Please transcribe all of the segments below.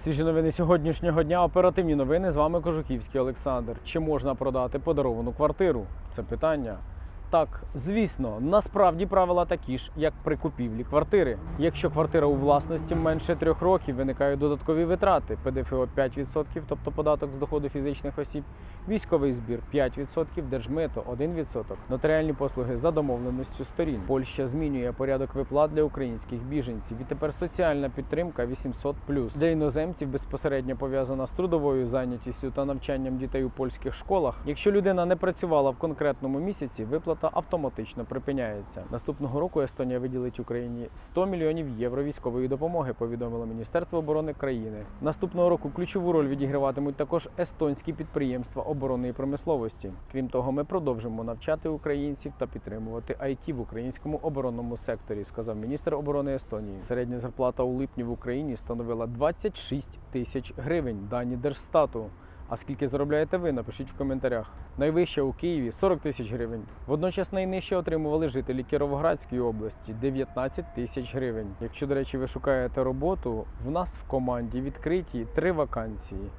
Свіжі новини сьогоднішнього дня. Оперативні новини. З вами Кожухівський Олександр. Чи можна продати подаровану квартиру? Це питання. Так, звісно, насправді правила такі ж, як при купівлі квартири. Якщо квартира у власності менше трьох років, виникають додаткові витрати: ПДФО 5%, тобто податок з доходу фізичних осіб, військовий збір 5%, держмито 1%, нотаріальні послуги за домовленістю сторін. Польща змінює порядок виплат для українських біженців. І тепер соціальна підтримка 800+. Для іноземців безпосередньо пов'язана з трудовою зайнятістю та навчанням дітей у польських школах. Якщо людина не працювала в конкретному місяці, виплата автоматично припиняється. Наступного року Естонія виділить Україні 100 мільйонів євро військової допомоги. Повідомило Міністерство оборони країни. Наступного року ключову роль відіграватимуть також естонські підприємства оборони і промисловості. Крім того, ми продовжимо навчати українців та підтримувати IT в українському оборонному секторі, сказав міністр оборони Естонії. Середня зарплата у липні в Україні становила 26 тисяч гривень. Дані Держстату. А скільки заробляєте ви? Напишіть в коментарях. Найвища у Києві 40 тисяч гривень. Водночас найнижче отримували жителі Кіровоградської області 19 тисяч гривень. Якщо, до речі, ви шукаєте роботу, в нас в команді відкриті три вакансії.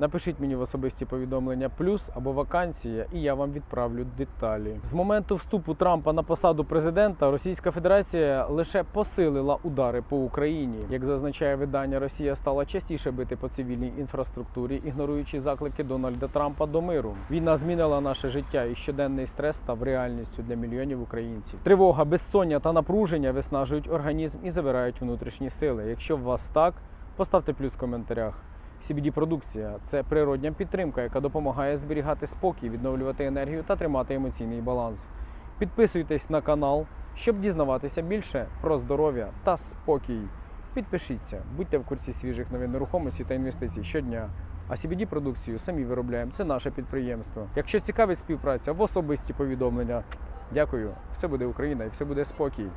Напишіть мені в особисті повідомлення плюс або вакансія, і я вам відправлю деталі. З моменту вступу Трампа на посаду президента Російська Федерація лише посилила удари по Україні. Як зазначає видання, Росія стала частіше бити по цивільній інфраструктурі, ігноруючи заклики Дональда Трампа до миру. Війна змінила наше життя, і щоденний стрес став реальністю для мільйонів українців. Тривога, безсоння та напруження виснажують організм і забирають внутрішні сили. Якщо в вас так, поставте плюс в коментарях. Cbd продукція це природня підтримка, яка допомагає зберігати спокій, відновлювати енергію та тримати емоційний баланс. Підписуйтесь на канал, щоб дізнаватися більше про здоров'я та спокій. Підпишіться, будьте в курсі свіжих новин нерухомості та інвестицій щодня. А cbd продукцію самі виробляємо. Це наше підприємство. Якщо цікавить співпраця в особисті повідомлення, дякую. Все буде Україна і все буде спокій.